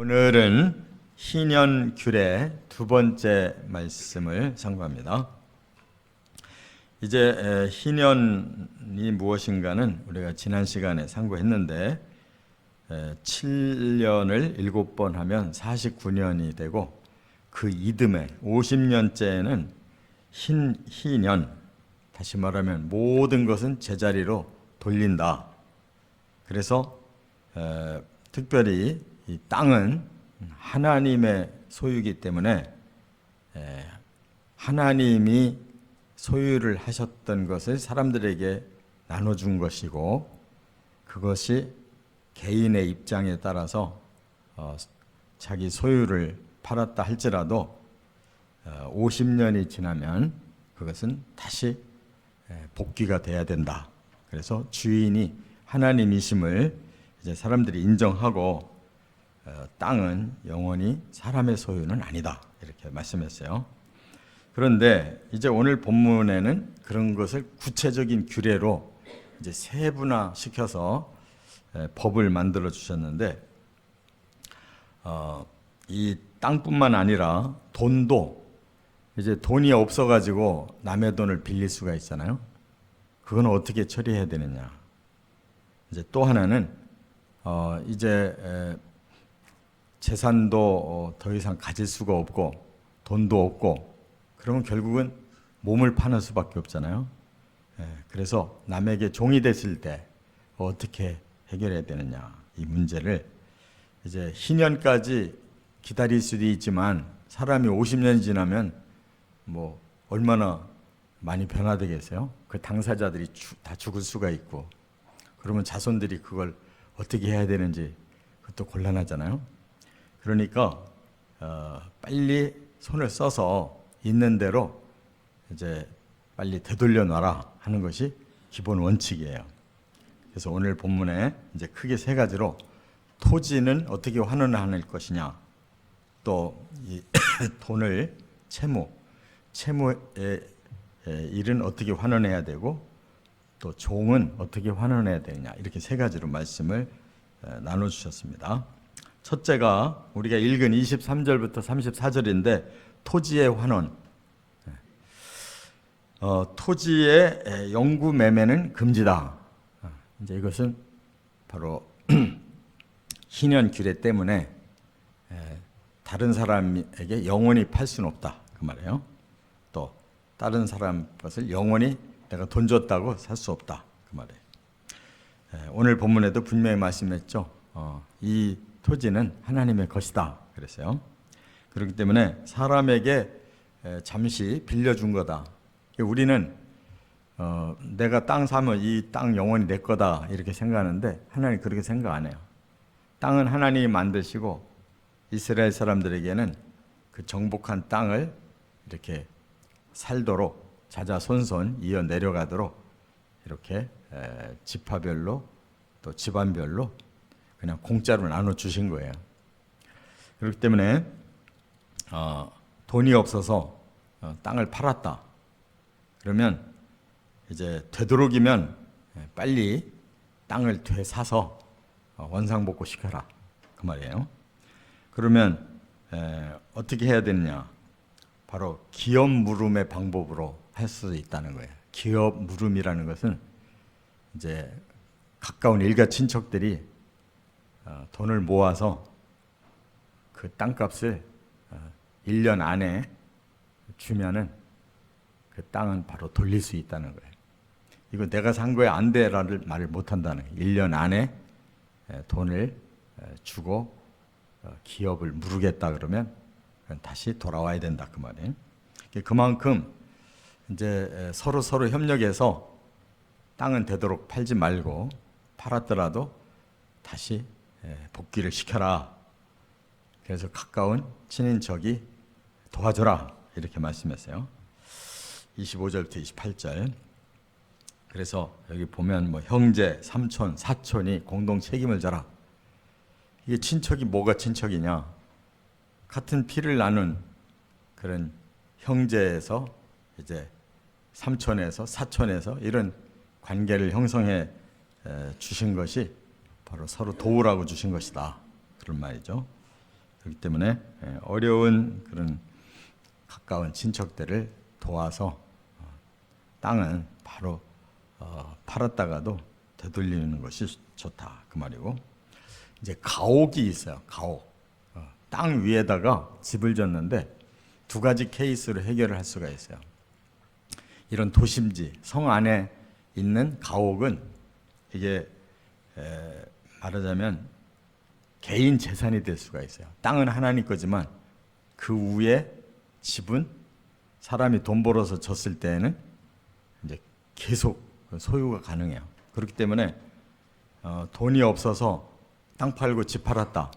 오늘은 희년귤의 두 번째 말씀을 상고합니다. 이제 에, 희년이 무엇인가는 우리가 지난 시간에 상고했는데 7년을 7번 하면 49년이 되고 그 이듬해 50년째는 흰 희년 다시 말하면 모든 것은 제자리로 돌린다. 그래서 에, 특별히 이 땅은 하나님의 소유이기 때문에 에, 하나님이 소유를 하셨던 것을 사람들에게 나눠준 것이고 그것이 개인의 입장에 따라서 어, 자기 소유를 팔았다 할지라도 어, 50년이 지나면 그것은 다시 에, 복귀가 돼야 된다. 그래서 주인이 하나님이심을 이제 사람들이 인정하고 어, 땅은 영원히 사람의 소유는 아니다. 이렇게 말씀했어요. 그런데 이제 오늘 본문에는 그런 것을 구체적인 규례로 이제 세분화 시켜서 에, 법을 만들어 주셨는데 어, 이 땅뿐만 아니라 돈도 이제 돈이 없어가지고 남의 돈을 빌릴 수가 있잖아요. 그건 어떻게 처리해야 되느냐. 이제 또 하나는 어, 이제 에, 재산도 어, 더 이상 가질 수가 없고 돈도 없고 그러면 결국은 몸을 파는 수밖에 없잖아요. 예, 그래서 남에게 종이 됐을 때 어떻게 해결해야 되느냐 이 문제를 이제 희년까지 기다릴 수도 있지만 사람이 50년이 지나면 뭐 얼마나 많이 변화되겠어요? 그 당사자들이 주- 다 죽을 수가 있고 그러면 자손들이 그걸 어떻게 해야 되는지 그것도 곤란하잖아요. 그러니까 어, 빨리 손을 써서 있는 대로 이제 빨리 되돌려 놔라 하는 것이 기본 원칙이에요. 그래서 오늘 본문에 이제 크게 세 가지로 토지는 어떻게 환원할 것이냐, 또이 돈을 채무, 채무의 에, 일은 어떻게 환원해야 되고, 또 종은 어떻게 환원해야 되느냐 이렇게 세 가지로 말씀을 에, 나눠 주셨습니다. 첫째가 우리가 읽은 23절부터 34절인데 토지의 환원. 어, 토지의 에, 영구 매매는 금지다. 어, 이제 이것은 바로 희년 규례 때문에 에, 다른 사람에게 영원히 팔 수는 없다 그 말이에요. 또 다른 사람 것을 영원히 내가 돈 줬다고 살 수 없다 그 말이에요. 에, 오늘 본문에도 분명히 말씀했죠. 어, 이 토지는 하나님의 것이다 그랬어요. 그렇기 때문에 사람에게 에, 잠시 빌려준 거다. 우리는 어, 내가 땅 사면 이 땅 영원히 내 거다 이렇게 생각하는데 하나님 그렇게 생각 안 해요. 땅은 하나님이 만드시고 이스라엘 사람들에게는 그 정복한 땅을 이렇게 살도록 자자손손 이어 내려가도록 이렇게 에, 지파별로 또 집안별로 그냥 공짜로 나눠 주신 거예요. 그렇기 때문에 어, 돈이 없어서 어, 땅을 팔았다. 그러면 이제 되도록이면 예, 빨리 땅을 되사서 어, 원상복구 시켜라 그 말이에요. 그러면 에, 어떻게 해야 되느냐? 바로 기업 물음의 방법으로 할 수 있다는 거예요. 기업 물음이라는 것은 이제 가까운 일가 친척들이 어, 돈을 모아서 그 땅값을 어, 1년 안에 주면은 그 땅은 바로 돌릴 수 있다는 거예요. 이거 내가 산 거에 안 돼라는 말을 못 한다는 거예요. 1년 안에 에, 돈을 에, 주고 어, 기업을 무르겠다 그러면 다시 돌아와야 된다 그 말이에요. 그만큼 이제 에, 서로 서로 협력해서 땅은 되도록 팔지 말고 팔았더라도 다시 에, 복귀를 시켜라. 그래서 가까운 친인척이 도와줘라 이렇게 말씀했어요. 25절부터 28절. 그래서 여기 보면 뭐 형제, 삼촌, 사촌이 공동 책임을 져라. 이게 친척이 뭐가 친척이냐? 같은 피를 나눈 그런 형제에서 이제 삼촌에서 사촌에서 이런 관계를 형성해 에, 주신 것이 바로 서로 도우라고 주신 것이다. 그런 말이죠. 그렇기 때문에 예, 어려운 그런 가까운 친척들을 도와서 어, 땅은 바로 어, 팔았다가도 되돌리는 것이 좋다 그 말이고 이제 가옥이 있어요. 가옥 어, 땅 위에다가 집을 졌는데 두 가지 케이스로 해결을 할 수가 있어요. 이런 도심지 성 안에 있는 가옥은 이게 에, 말하자면 개인 재산이 될 수가 있어요. 땅은 하나님 거지만 그 위에 집은 사람이 돈 벌어서 졌을 때에는 이제 계속 소유가 가능해요. 그렇기 때문에 어, 돈이 없어서 땅 팔고 집 팔았다.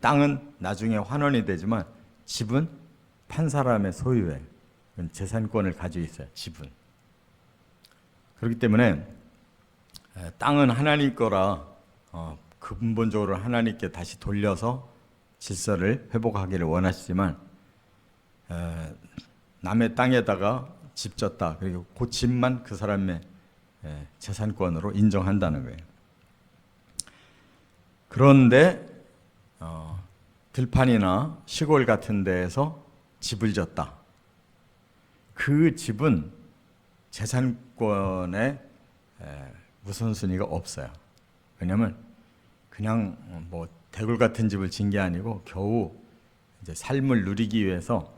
땅은 나중에 환원이 되지만 집은 판 사람의 소유에 재산권을 가지고 있어요. 집은 그렇기 때문에 에, 땅은 하나님 거라 어, 근본적으로 하나님께 다시 돌려서 질서를 회복하기를 원하시지만 에, 남의 땅에다가 집 졌다. 그리고 그 집만 그 사람의 에, 재산권으로 인정한다는 거예요. 그런데 어, 들판이나 시골 같은 데에서 집을 졌다. 그 집은 재산권의 에, 우선순위가 없어요. 왜냐하면 그냥 뭐 대굴 같은 집을 진 게 아니고 겨우 이제 삶을 누리기 위해서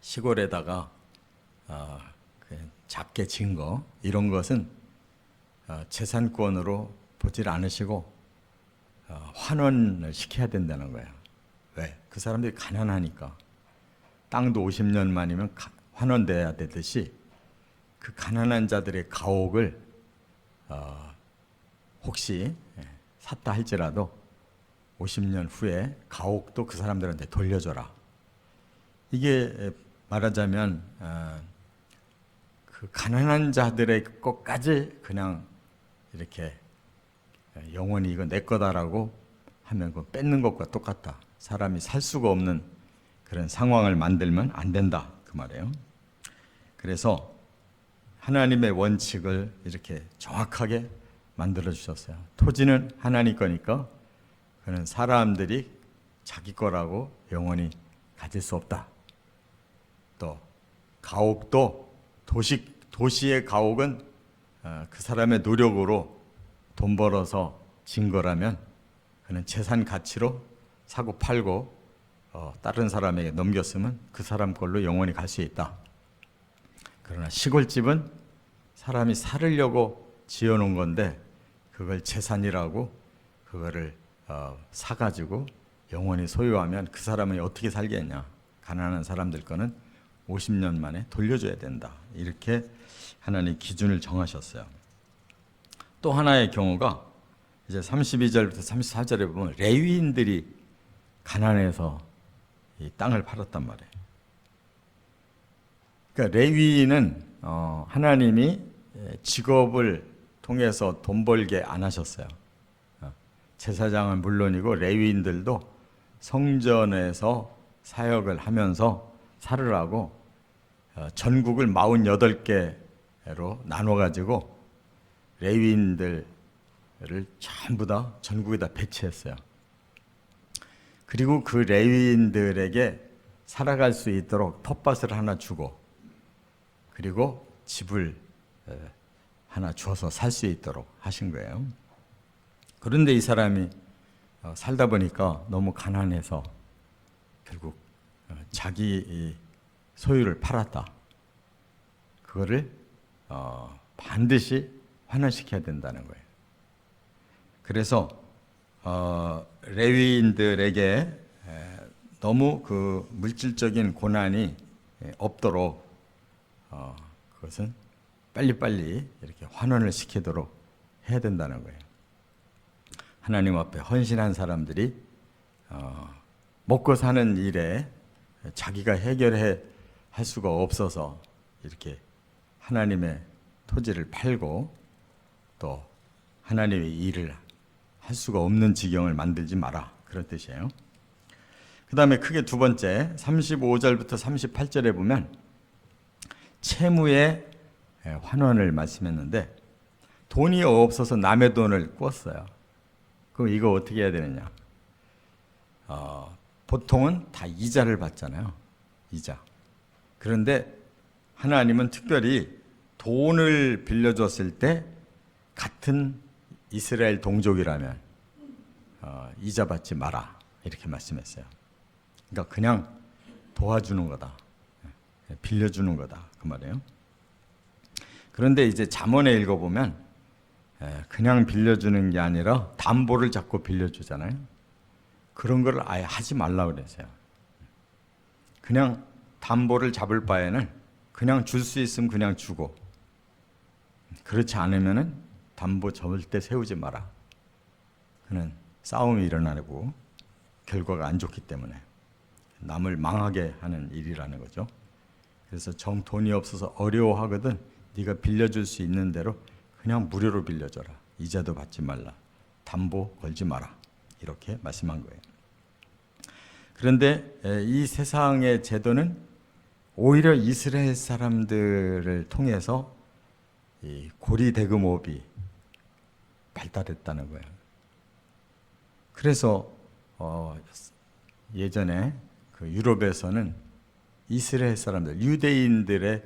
시골에다가 어, 그 작게 진 거 이런 것은 어, 재산권으로 보질 않으시고 어, 환원을 시켜야 된다는 거예요. 왜? 그 사람들이 가난하니까 땅도 50년 만이면 가, 환원돼야 되듯이 그 가난한 자들의 가옥을 어, 혹시 예, 샀다 할지라도 50년 후에 가옥도 그 사람들한테 돌려줘라. 이게 말하자면 어, 그 가난한 자들의 것까지 그냥 이렇게 영원히 이거 내 거다라고 하면 그 뺏는 것과 똑같다. 사람이 살 수가 없는 그런 상황을 만들면 안 된다 그 말이에요. 그래서 하나님의 원칙을 이렇게 정확하게 만들어 주셨어요. 토지는 하나님 거니까 그는 사람들이 자기 거라고 영원히 가질 수 없다. 또 가옥도 도시 도시의 가옥은 어, 그 사람의 노력으로 돈 벌어서 진 거라면 그는 재산 가치로 사고 팔고 어, 다른 사람에게 넘겼으면 그 사람 걸로 영원히 갈 수 있다. 그러나 시골집은 사람이 살으려고 지어놓은 건데 그걸 재산이라고 그거를 어, 사가지고 영원히 소유하면 그 사람이 어떻게 살겠냐. 가난한 사람들 거는 50년 만에 돌려줘야 된다. 이렇게 하나님 기준을 정하셨어요. 또 하나의 경우가 이제 32절부터 34절에 보면 레위인들이 가난해서 이 땅을 팔았단 말이에요. 그러니까 레위인은 어, 하나님이 직업을 통해서 돈 벌게 안 하셨어요. 어, 제사장은 물론이고 레위인들도 성전에서 사역을 하면서 살으라고 어, 전국을 48개로 나눠 가지고 레위인들을 전부 다 전국에다 배치했어요. 그리고 그 레위인들에게 살아갈 수 있도록 텃밭을 하나 주고 그리고 집을 하나 주어서 살 수 있도록 하신 거예요. 그런데 이 사람이 어, 살다 보니까 너무 가난해서 결국 어, 자기 소유를 팔았다. 그거를 어, 반드시 환원시켜야 된다는 거예요. 그래서 레위인들에게 너무 그 물질적인 고난이 없도록 그것은 빨리빨리 이렇게 환원을 시키도록 해야 된다는 거예요. 하나님 앞에 헌신한 사람들이 어, 먹고 사는 일에 자기가 해결해 할 수가 없어서 이렇게 하나님의 토지를 팔고 또 하나님의 일을 할 수가 없는 지경을 만들지 마라 그런 뜻이에요. 그 다음에 크게 두 번째 35절부터 38절에 보면 채무의 환원을 말씀했는데 돈이 없어서 남의 돈을 꿨어요. 그럼 이거 어떻게 해야 되느냐? 어, 보통은 다 이자를 받잖아요. 이자. 그런데 하나님은 특별히 돈을 빌려줬을 때 같은 이스라엘 동족이라면 어, 이자 받지 마라 이렇게 말씀했어요. 그러니까 그냥 도와주는 거다, 예, 빌려주는 거다 그 말이에요. 그런데 이제 잠언에 읽어보면 예, 그냥 빌려주는 게 아니라 담보를 잡고 빌려주잖아요. 그런 걸 아예 하지 말라 그랬어요. 그냥 담보를 잡을 바에는 그냥 줄 수 있으면 그냥 주고 그렇지 않으면은 담보 절대 세우지 마라. 그는 싸움이 일어나고 결과가 안 좋기 때문에 남을 망하게 하는 일이라는 거죠. 그래서 정 돈이 없어서 어려워하거든 네가 빌려줄 수 있는 대로 그냥 무료로 빌려줘라. 이자도 받지 말라. 담보 걸지 마라. 이렇게 말씀한 거예요. 그런데 에, 이 세상의 제도는 오히려 이스라엘 사람들을 통해서 이 고리 대금업이 발달했다는 거예요. 그래서 어, 예전에 그 유럽에서는 이스라엘 사람들, 유대인들의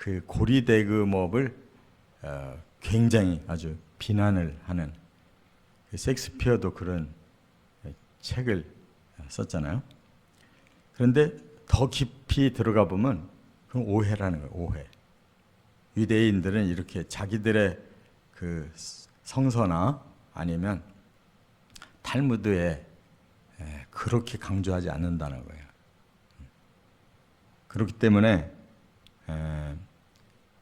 그 고리 대금업을 어, 굉장히 아주 비난을 하는 그 섹스피어도 그런 책을 썼잖아요. 그런데 더 깊이 들어가 보면 그건 오해라는 거예요. 오해. 유대인들은 이렇게 자기들의 그 성서나 아니면 탈무드에 에, 그렇게 강조하지 않는다는 거예요. 그렇기 때문에 에,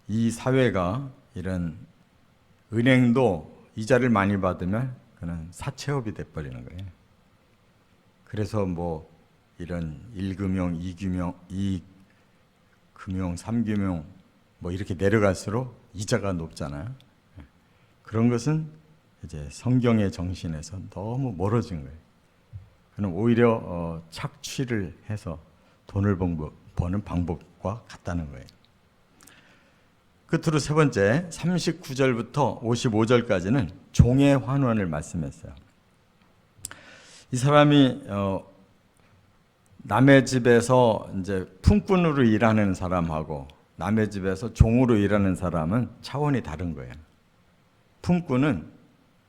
이 사회가 이런 은행도 이자를 많이 받으면 그는 사채업이 돼버리는 거예요. 그래서 뭐 이런 1금융, 2금융, 2금융, 3금융 뭐 이렇게 내려갈수록 이자가 높잖아요. 그런 것은 이제 성경의 정신에서 너무 멀어진 거예요. 그는 오히려 어, 착취를 해서 돈을 버는 방법과 같다는 거예요. 끝으로 세 번째 39절부터 55절까지는 종의 환원을 말씀했어요. 이 사람이 어, 남의 집에서 이제 품꾼으로 일하는 사람하고 남의 집에서 종으로 일하는 사람은 차원이 다른 거예요. 품꾼은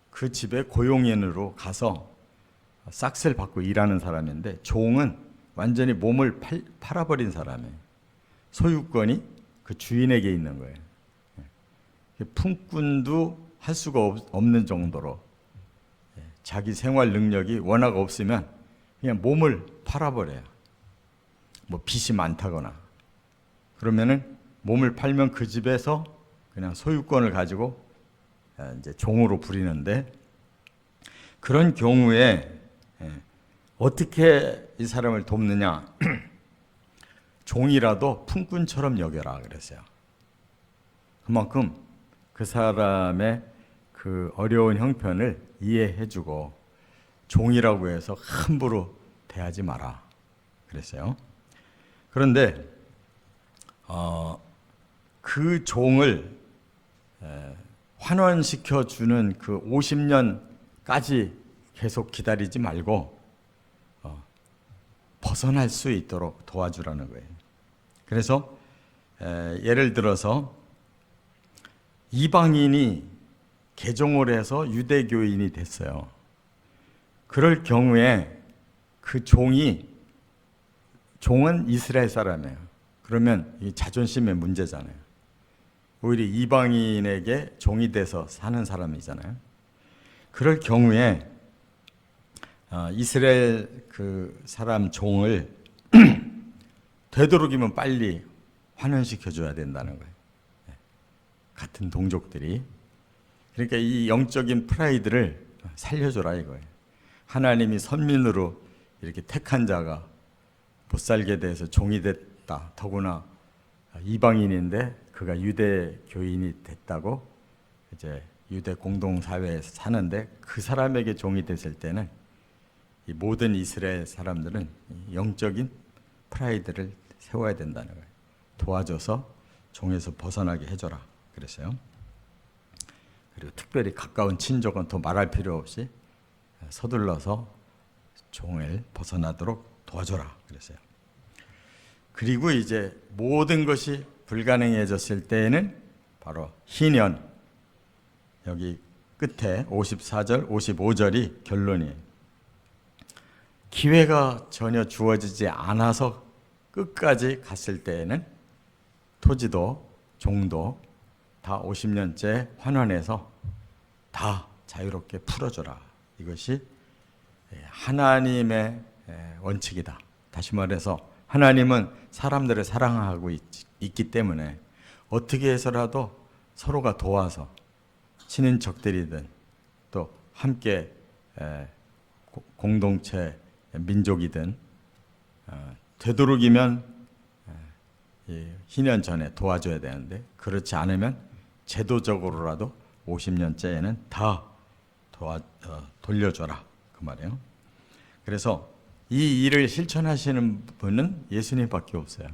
그 집에 고용인으로 가서 싹스를 받고 일하는 사람인데 종은 완전히 몸을 팔, 팔아버린 사람이에요. 소유권이 그 주인에게 있는 거예요. 품꾼도 할 수가 없는 정도로 자기 생활 능력이 워낙 없으면 그냥 몸을 팔아버려요. 뭐 빚이 많다거나 그러면은 몸을 팔면 그 집에서 그냥 소유권을 가지고 이제 종으로 부리는데 그런 경우에 어떻게 이 사람을 돕느냐? 종이라도 품꾼처럼 여겨라 그랬어요. 그만큼 그 사람의 그 어려운 형편을 이해해주고 종이라고 해서 함부로 대하지 마라 그랬어요. 그런데 어, 그 종을 에, 환원시켜 주는 그 50년까지 계속 기다리지 말고 어, 벗어날 수 있도록 도와주라는 거예요. 그래서 에, 예를 들어서 이방인이 개종을 해서 유대교인이 됐어요. 그럴 경우에 그 종이 종은 이스라엘 사람이에요. 그러면 이 자존심의 문제잖아요. 오히려 이방인에게 종이 돼서 사는 사람이잖아요. 그럴 경우에 어, 이스라엘 그 사람 종을 되도록이면 빨리 환원시켜 줘야 된다는 거예요. 네. 같은 동족들이 그러니까 이 영적인 프라이드를 살려줘라 이거예요. 하나님이 선민으로 이렇게 택한 자가 못 살게 돼서 종이 됐다. 더구나 이방인인데 그가 유대 교인이 됐다고 이제 유대 공동 사회에서 사는데 그 사람에게 종이 됐을 때는 이 모든 이스라엘 사람들은 영적인 프라이드를 세워야 된다는 거예요. 도와줘서 종에서 벗어나게 해줘라. 그랬어요. 그리고 특별히 가까운 친족은 더 말할 필요 없이 서둘러서 종을 벗어나도록 도와줘라 그랬어요. 그리고 이제 모든 것이 불가능해졌을 때에는 바로 희년 여기 끝에 54절, 55절이 결론이에요. 기회가 전혀 주어지지 않아서 끝까지 갔을 때에는 토지도 종도 다 50년째 환원해서 다 자유롭게 풀어줘라. 이것이 예, 하나님의 예, 원칙이다. 다시 말해서 하나님은 사람들을 사랑하고 있, 기 때문에 어떻게 해서라도 서로가 도와서 친인척들이든 또 함께 에, 고- 공동체 민족이든 어, 되도록이면 희년 전에 도와줘야 되는데 그렇지 않으면 제도적으로라도 50년째에는 다 도와 어, 돌려줘라 그 말이에요. 그래서 이 일을 실천하시는 분은 예수님밖에 없어요.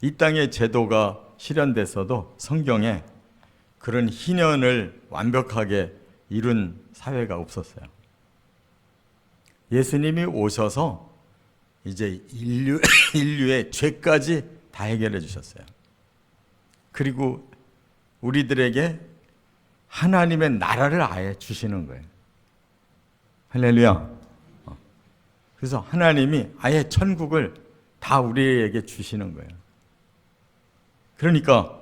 이 땅의 제도가 실현됐어도 성경에 그런 희년을 완벽하게 이룬 사회가 없었어요. 예수님이 오셔서 이제 인류, 인류의 죄까지 다 해결해 주셨어요. 그리고 우리들에게 하나님의 나라를 아예 주시는 거예요. 할렐루야. 어. 그래서 하나님이 아예 천국을 다 우리에게 주시는 거예요. 그러니까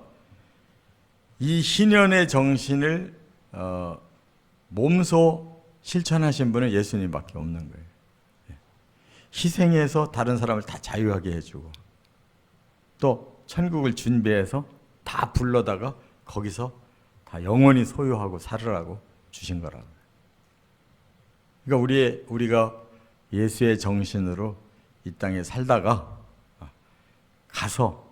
이 신년의 정신을 어, 몸소 실천하신 분은 예수님밖에 없는 거예요. 예. 희생해서 다른 사람을 다 자유하게 해주고 또 천국을 준비해서 다 불러다가 거기서 다 영원히 소유하고 살으라고 주신 거라고. 그러니까 우리 우리가 예수의 정신으로 이 땅에 살다가 가서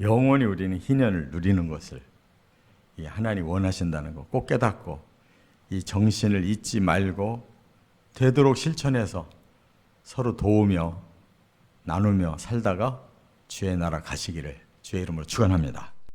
영원히 우리는 희년을 누리는 것을 이 하나님 원하신다는 거 꼭 깨닫고 이 정신을 잊지 말고 되도록 실천해서 서로 도우며 나누며 살다가 주의 나라 가시기를 주의 이름으로 축원합니다.